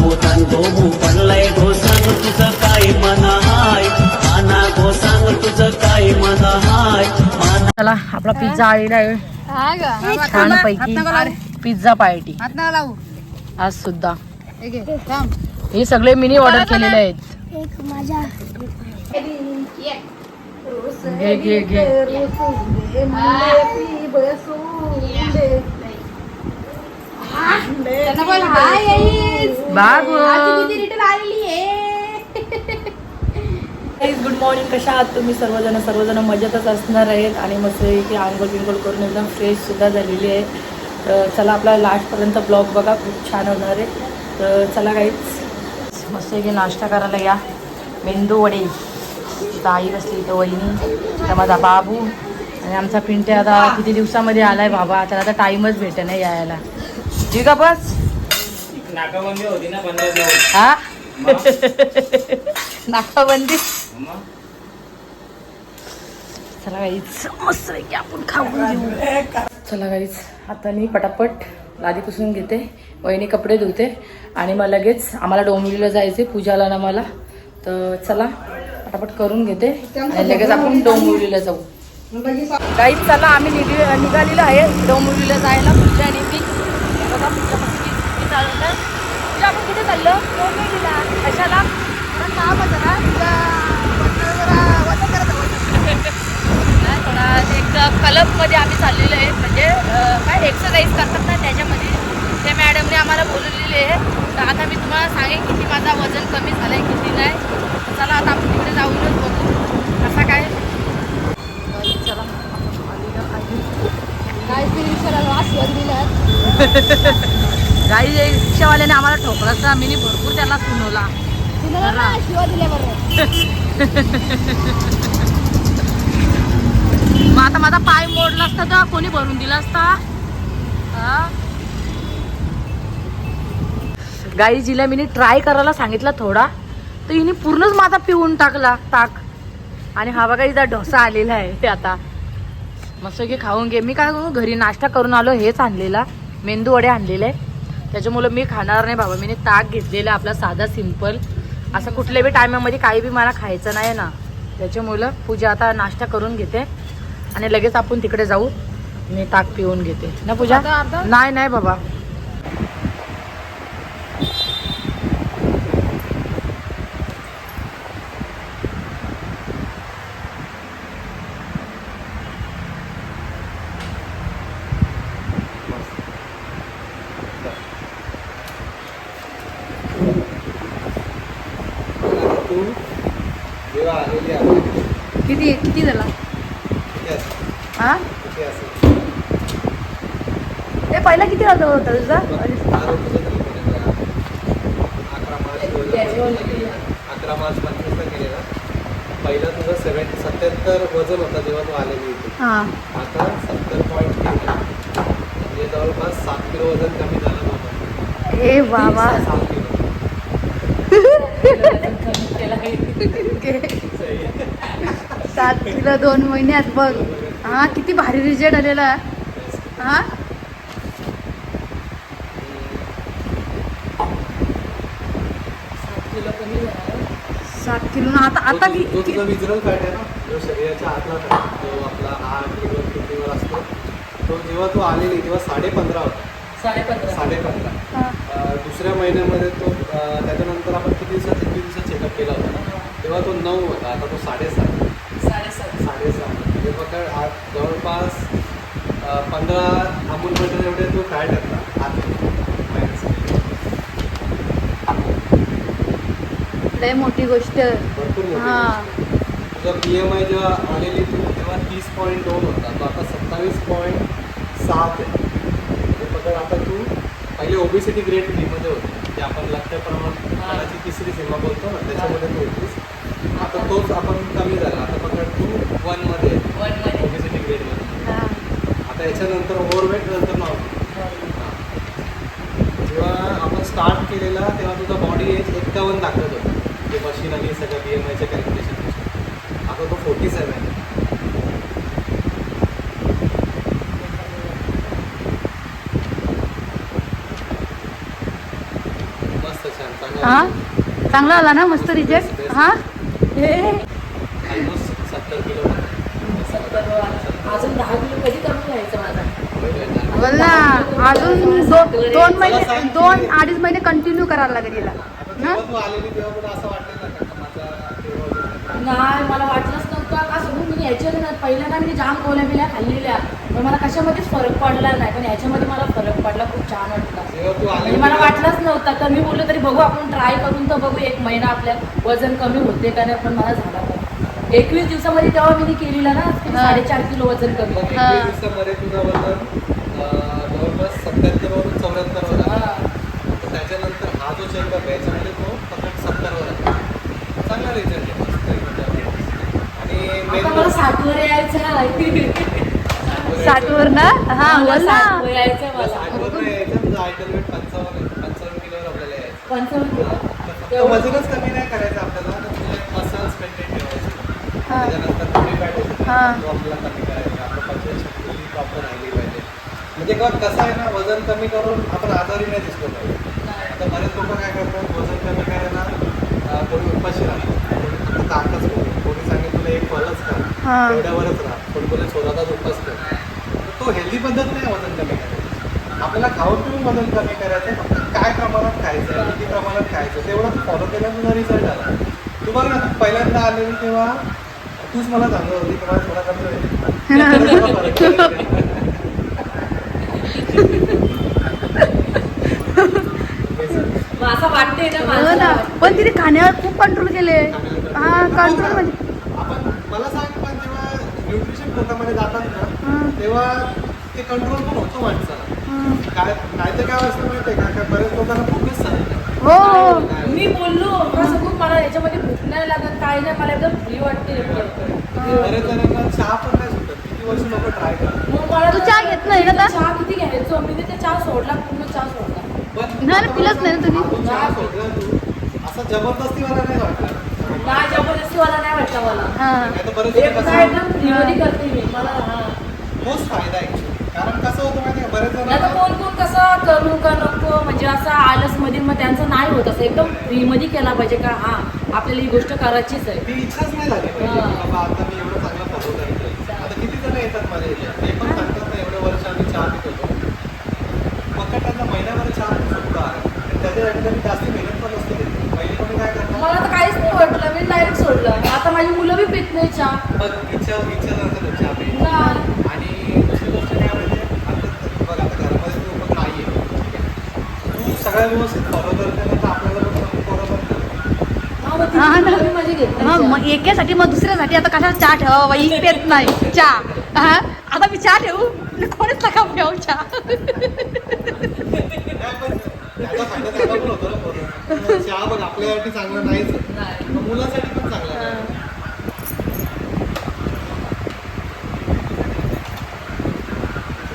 गो तांदो पडलाय गो सांग तुझं काय मन हाय. माना गो सांग तुझं काय मन हाय. माना चला आपला पिझ्झा आलेला आहे. हा ग. छान पैकी पिझ्झा पार्टी आज सुद्धा. हे. हे सगळे मिनी ऑर्डर केलेले आहेत. एक माझ्या घे घे घे. बाबू. रिटर्न आलेली आहे? गुड मॉर्निंग कशा आहात तुम्ही? सर्वजण सर्वजण मजेतच असणार आहेत आणि मस्त की आंघोळ बिंघोळ करून एकदम फ्रेश सुद्धा झालेली आहे. तर चला आपला लास्टपर्यंत ब्लॉग बघा. खूप छान होणार आहे. तर चला काहीच मस्त की नाश्ता करायला या. मेंदू वडे. इथं आई बसली इथं वहिनी. इथं माझा बाबू. आणि आमचा पिंटे आता किती दिवसामध्ये आलाय बाबा. त्याला आता टाईमच भेटे नाही यायला. ठीक आहे बस. नाकाबंदी होती ना पंधरा हा? नाकाबंदी? चला गाईच मस्त की आपण खाऊन घेऊ. चला गाईच आता मी पटापट लादी पुसून घेते. वहिनी कपडे धुते. आणि मग लगेच आम्हाला डोंबिवलीला जायचे पूजाला ना मला. तर चला पटापट करून घेते. आणि लगेच आपण डोंबिवलीला जाऊ. गाईच चला आम्ही निघ निघालेलो आहे डोंबिवलीला जायला. पूजा आणि मी मस्त मी चाललं पूजा आपण कुठे चाललो? डोंबिवलीला कशाला? पण काम ना, तुझा वजन जरा वजन करत. नाही, थोडा एक क्लबमध्ये आम्ही चाललेलो आहे. म्हणजे काय एक्सरसाइज करतात ना त्याच्यामध्ये. त्या मॅडमने आम्हाला बोलवलेले आहे. तर आता मी तुम्हाला सांगेन किती माझा वजन कमी झालं आहे किती नाही. चला आता आपण तिकडे जाऊनच बघू. कसा काय? चला. काय ते रिक्षाला आशीर्वाद दिलात. गाई रिक्षावाल्याने आम्हाला ठोकला असता मी भरपूर त्याला सुनवला. ना मग आता माझा पाय मोडला असता तर कोणी भरून दिला असता? हा? गाई जिला मी ट्राय करायला सांगितलं थोडा तर हिने पूर्णच माझा पिऊन टाकला ताक आणि हा बघा इथं डोसा आलेला आहे ते आता. मस्त की खाऊन घे. मी काय करू? घरी नाश्ता करून आलो हेच आणलेला. मेंदू वडे आणलेले. त्याच्यामुळं मी खाणार नाही बाबा. मी ताक घेतलेला आपला साधा सिंपल असं कुठल्या बी टायमामध्ये काही बी मला खायचं नाही ना. त्याच्यामुळं पूजा आता नाश्ता करून घेते. आणि लगेच आपण तिकडे जाऊ. मी ताक पिऊन घेते. ना पूजा? नाही नाही बाबा तू जेव्हा आलेली आहे किती किती झाला? हा? ते पहिला किती वाजता होता तुझा. अकरा मार्च पंचवीसला केलेला पहिला तुझं सत्याहत्तर वजन होता जेव्हा तू आलेली होती हा आता सत्तर पॉईंट. म्हणजे जवळपास सात किलो वजन कमी झालं बाबा ए बाबा सात किलो सात किलो दोन महिन्यात बघ. हा किती भारी रिजल्ट आलेला. हा? सात किलो ना आता आता तो- तो कि- तुझा विजरल फॅट आहे ना? जो शरीराच्या आतला फॅट जो आपला लिव्हर किडनीवर असतो तो जेव्हा तू आलेली तेव्हा साडे पंधरा होता. साडेपंधरा. साडे पंधरा हा. दुसऱ्या महिन्यामध्ये तो अं, त्याच्यानंतर आपण किती दिवसात किती दिवसात चेकअप केला होता ना? तेव्हा तो नऊ होता आता तो साडेसात. साडेसहा म्हणजे पकड आज जवळपास पंधरा अमूल बटर एवढे तो आत महिन्यासाठी. लय मोठी गोष्ट. भरपूर मोठी हा. गोष्ट. तुझा बी एम आय जेव्हा आलेली तू तेव्हा तीस पॉईंट दोन होता. तो आता सत्तावीस पॉईंट सात आहे. म्हणजे पकड आता तू पहिले ओबेसिटी ग्रेड थ्रीमध्ये होती. जे आपण लक्ष्य प्रमाणाची तिसरी सीमा बोलतो ना त्याच्यामध्ये तू होतीस. आता तोच आपण कमी झाला. आता पकड तू वनमध्ये ग्रेडमध्ये हा. आता याच्यानंतर ओव्हरवेट नंतर नव्हती जेव्हा आपण स्टार्ट केलेला तेव्हा तुझा बॉडी एज एक्कावन्न दाखवत होता. जे मशीन आणि सगळं बी एम आयच्या कॅल्क्युलेशन आता तो फोर्टी सेवन मस्त मस्त छान चांगला हा? चांगला आला ना मस्त रिजेक्ट हा? हे. सत्तर किलो अजून दहा किलो कधी कमी व्हायचं माझा? बोल ना अजून दोन महिने दोन अडीच महिने कंटिन्यू करायला लागेल हा? तुला असं वाटलं ना का? माझा तेव्हा नाही? मला वाटलंच नव्हतं. का समजून मी याच्यात ना पहिल्यांदा मी जाम गोल्या बिल्या खाल्लेल्या. पण मला कशामध्येच फरक पडला नाही. पण याच्यामध्ये मला फरक पडला खूप छान वाटलं. म्हणजे आलेली मला वाटलंच नव्हतं. तर मी बोललो तरी बघू आपण ट्राय करून तर बघू एक महिना आपल्या वजन कमी होते का नाही पण मला झाला एकवीस दिवसामध्ये तेव्हा मी केलेला ना. साडेचार किलो वजन कमी. हा. दिवसामध्ये तुझं वजन अं, जवळपास सत्याहत्तर वरून चौऱ्याहत्तर वर आलं. तर त्याच्यानंतर हा जो चेकअप आहे याच्यामध्ये तो फक्त सत्तरवर आहे चांगला रिझल्ट आहे. आणि मला मेन साठवर यायचं आहे. साठ वर ना? हा मला यायचं आहे मला. यायचं तुझं आयटम वेट पंचावन्न पंचावन्न किलोवर आपल्याला यायचं. पंचावन्न किलो. वजनच कमी नाही करायचं आपल्याला तर तुझे मसल्स मेंटेन ठेवायचे हा. त्याच्यानंतर बॉडी फॅट होते हा. तो आपल्याला कमी करायचा. आपलं पचनशक्ती प्रॉपर राहिली पाहिजे. म्हणजे का कसं आहे ना वजन कमी करून आपण आजारी नाही दिसलो पाहिजे. आता बरेच लोक काय करतात वजन कमी करायला कोणी उपाशी राहतात. कोणी ताकच कोणी सांगेल तुला एक फळच खा. तेवढ्यावरच राहा. कोणी कोणी स्वतःचाच उपास कर. तो हेल्दी पद्धत नाही वजन कमी करायची. आपल्याला खाऊन पिऊन वजन कमी करायचं. फक्त काय प्रमाणात खायचं आहे किती प्रमाणात खायचं तेवढं फॉलो केल्यानं तुझा रिझल्ट आला. तू बघ ना तू पहिल्यांदा आलेली तेव्हा तूच मला सांगत होती थोडा असं वाटतंय ना हो ना पण तिने खाण्यावर खूप कंट्रोल केले हा कंट्रोल म्हणजे आपण मला सांग पण जेव्हा न्यूट्रिशन प्रोग्राममध्ये जातात ना हा. तेव्हा ते कंट्रोल पण होतो माणसाला. काय नाही तर काय असतं माहिती आहे का काय बरेच लोकांना खूपच चालत नाही. हो. हो. मी बोललो कसं खूप मला याच्यामध्ये भूक नाही लागत काय नाही. मला एकदम फ्री वाटते जणांना चहा पण नाही सुटत किती वर्ष लोक ट्राय करतात? मग मला तू चहा घेत नाही ना आता? चहा किती घ्यायचो? मी ते चहा सोडला पूर्ण चहा सोडला. पण नाही ना, पिलंच नाही ना तुम्ही? आपण चहा सोडला तू. असं जबरदस्तीवाला नाही वाटला. नाही जबरदस्तीवाला नाही वाटला मला. हा. नाही तर बरेच एक जण काय एकदम कसं फ्रीमध्ये करते मी मला हा. तोच फायदा आहे. कारण कसं होतं माहिती आहे का, बरेच नाही तर जण कोण कोण कसं करू का नको म्हणजे असं आलसमध्ये मग त्यांचं नाही होत असं. एकदम फ्रीमध्ये केला पाहिजे का? हा आपल्याला ही गोष्ट करायचीच आहे. ती इच्छाच नाही झाली पाहिजे. की बाबा आता मी एवढं चांगलं फॉलो करतोय. आता किती जण येतात माझ्या इथे? ते पण सांगतात ना एवढे वर्ष आम्ही चहा पित. होतो फक्त त्यांना महिन्याभर चहा सुटतो आहे आणि त्याच्यासाठी त्यांनी जास्ती मेहनत पण नसते घेतली. पहिले कोणी काय करतात मला तर काहीच नाही वाटलं. मी डायरेक्ट सोडलं. आता माझी मुलं बी पित नाही चहा. मग इच्छा चहा नाही. आणि दुसरी गोष्ट काय माहिती आहे आता बघ आता घरामध्ये तू पण नाही आहे तू सगळ्या व्यवस्थित फॉलो करते तर आपल्याला पण. हा, हा ना. हा मग. एकेसाठी मग दुसऱ्यासाठी आता कशाला चहा ठेवा बाई पेत नाही चहा हा आता मी चहा ठेवू कोणीच नका ठेवू चहा नाही, पण त्याचा फायदा त्याला पण होतो ना पोरं. चहा बघ आपल्यासाठी चांगलं नाहीच आहे. नाही. मग मुलासाठी पण चांगलं आहे.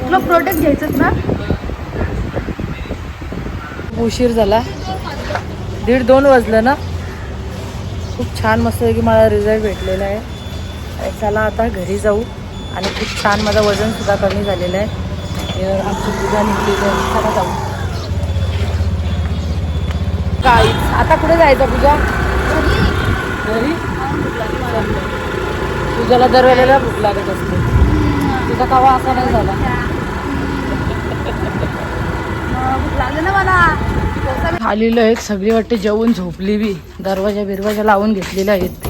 तुला प्रोडक्ट घ्यायचंच ना उशीर झाला. दीड दोन वाजलं ना. खूप छान मस्त की मला रिझल्ट भेटलेला आहे. आणि चला आता घरी जाऊ. आणि खूप छान माझं वजनसुद्धा कमी झालेलं आहे. आमची पूजा निघलेली आहे चला जाऊ. काय आता कुठे जायचं पूजा? घरी? पूजाला दरवेळेला भूक लागत असते. तुझा कवा असा नाही झाला? लागली ना मला. डोसा बी- आलेलो आहेत सगळी वाटते जेवून झोपली बी. दरवाजा बिरवाजा लावून घेतलेले आहेत.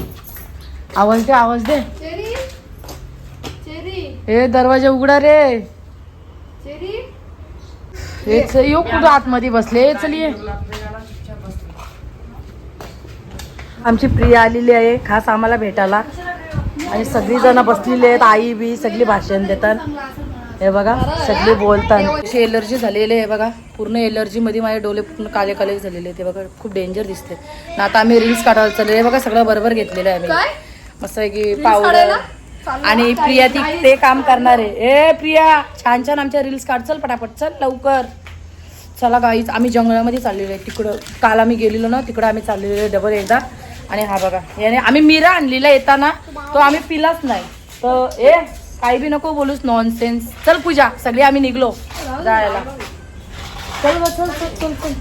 आवाज दे आवाज दे. हे दरवाजा उघडा रे. हेच यो कुठं आतमध्ये बसले? चल ये. आमची प्रिया आलेली आहे खास आम्हाला भेटायला. आणि सगळी जण बसलेली आहेत आई बी सगळी भाषण देतात. हे बघा सगळे बोलतात अशी एलर्जी झालेली आहे बघा. पूर्ण एलर्जी मध्ये माझे डोळे पूर्ण काले काले झालेले आहेत. ते बघा खूप डेंजर दिसते. ना आता आम्ही रील्स काढायला चालले हे बघा सगळं बरोबर घेतलेलं आहे आम्ही. मस्त आहे की पावडर आणि प्रिया ती ते काम करणार आहे. ए प्रिया छान छान आमच्या रील्स काढ. चल पटापट चल लवकर. चला गाईच आम्ही जंगलामध्ये चाललेलो आहे. तिकडं काल आम्ही गेलेलो ना तिकडं आम्ही चाललेलो आहे डबल एकदा. आणि हा बघा याने आम्ही मिरा आणलेला येताना. तो आम्ही पिलाच नाही. तर ए काही बी नको बोलूस नॉनसेन्स चल पूजा सगळे आम्ही निघलो जायला. चल चल चल चल चल.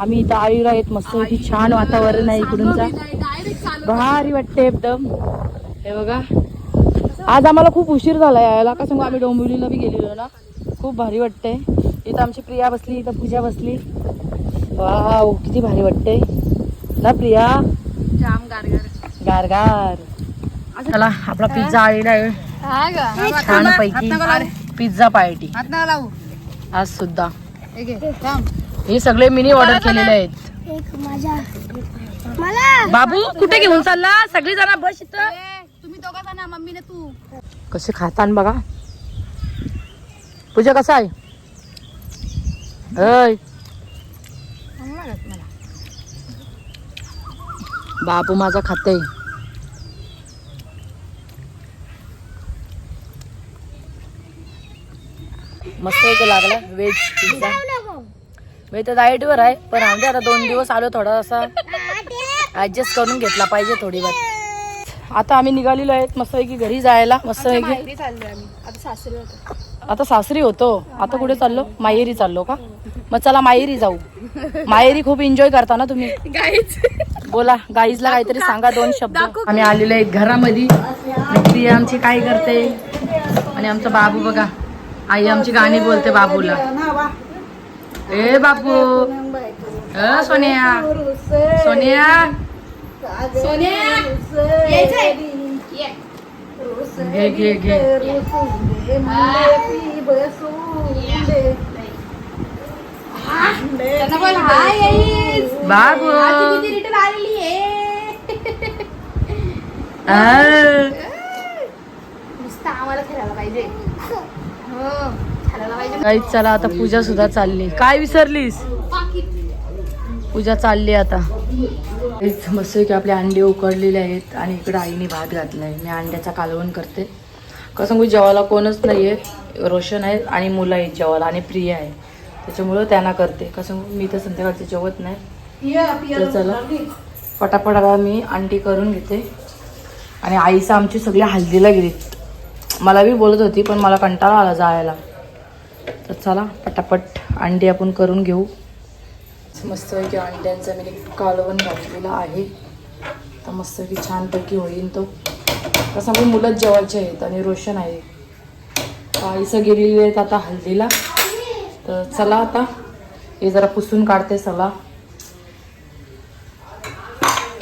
आम्ही इथं आलेलो आहेत मस्त छान वातावरण आहे इकडूनचा भारी वाटते एकदम. हे बघा. आज आम्हाला खूप उशीर झाला यायला. का सांगू आम्ही डोंबिवलीला बी गेलेलो ना. खूप भारी वाटते इथं आमची प्रिया बसली इथं पूजा बसली. वाव किती भारी वाटते ना प्रिया? जाम गारगार. गार गार चला आपला पिझ्झा आलेला आहे. छान पैकी. पिझ्झा पार्टी आज सुद्धा. हे सगळे मिनी ऑर्डर केलेले आहेत. बाबू कुठे घेऊन चालला? सगळी जण बस तुम्ही दोघा ना मम्मी तू कसे खातान बघा. पूजा कसा आहे? बापू माझा खाते. मस्त तो लागला व्हेज पिझ्झा मी तर डाएटवर आहे पण आमच्या आता दोन दिवस आलो थोडासा ऍडजस्ट करून घेतला पाहिजे थोडी वेळ. आता आम्ही निघालेलो आहेत मस्त की घरी जायला मस्त आता सासरी होतो. आता सासरी होतो. आता कुठे चाललो? माहेरी चाललो का? मग चला माहेरी जाऊ. माहेरी खूप एन्जॉय करता ना तुम्ही? बोला गाईजला काहीतरी सांगा दोन शब्द. आम्ही आलेलो आहे घरामध्ये. आमची काय करते? आणि आमचा बाबू बघा. आई आमची गाणी बोलते बाबूला. ए बाबू अ सोनिया. सोनिया. घे घे घे. बाबू रिटर्न आलेली आहे आ. नुसतं आम्हाला खेळायला पाहिजे हो गाईज चला आता पूजा सुद्धा चालली. काय विसरलीस? पूजा चालली आता. मस्त की आपले अंडे उकडलेले आहेत आणि इकडे आईने भात घातलाय. मी अंड्याचा कालवण करते. कसं सांगू जेवायला कोणच नाही आहे रोशन आहे आणि मुलं आहेत जेवायला आणि प्रिया आहे. त्याच्यामुळं त्यांना करते. कसं सांगू मी तर संध्याकाळचं जेवत नाही. तर चला. पटापट आता मी अंडी करून घेते. आणि आईचं आमची सगळी हल्दीला गेलीत मला बी बोलत होती पण मला कंटाळा आला जायला. तर चला पटापट अंडी आपण करून घेऊ. मस्त की अंड्यांचा मी कालवण घातलेला आहे. तर मस्त की छानपैकी होईल तो. कसं मी मुलंच जेवायचे आहेत आणि रोशन आहे. आईचं गेलेली आहेत आता हल्दीला. तर चला आता हे जरा पुसून काढते चला.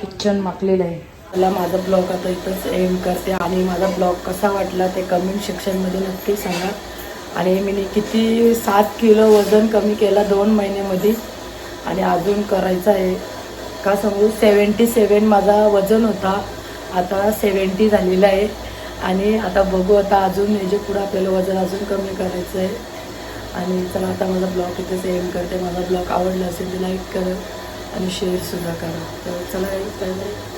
किचन माकलेलं आहे. मला माझा ब्लॉग आता इथंच एंड करते. आणि माझा ब्लॉग कसा वाटला ते कमेंट सेक्शनमध्ये नक्की सांगा. आणि मी किती सात किलो वजन कमी केला दोन महिन्यामध्ये. आणि अजून करायचं आहे. का सांगू? सेवन्टी सेवन माझा वजन होता. आता सेवन्टी झालेलं आहे. आणि आता बघू आता अजून याच्या पुढं आपल्याला वजन अजून कमी करायचं आहे. आणि चला आता माझा ब्लॉग इथेच सेम करते. माझा ब्लॉग आवडला असेल तर लाईक करा आणि शेअरसुद्धा करा. तर चला बाय बाय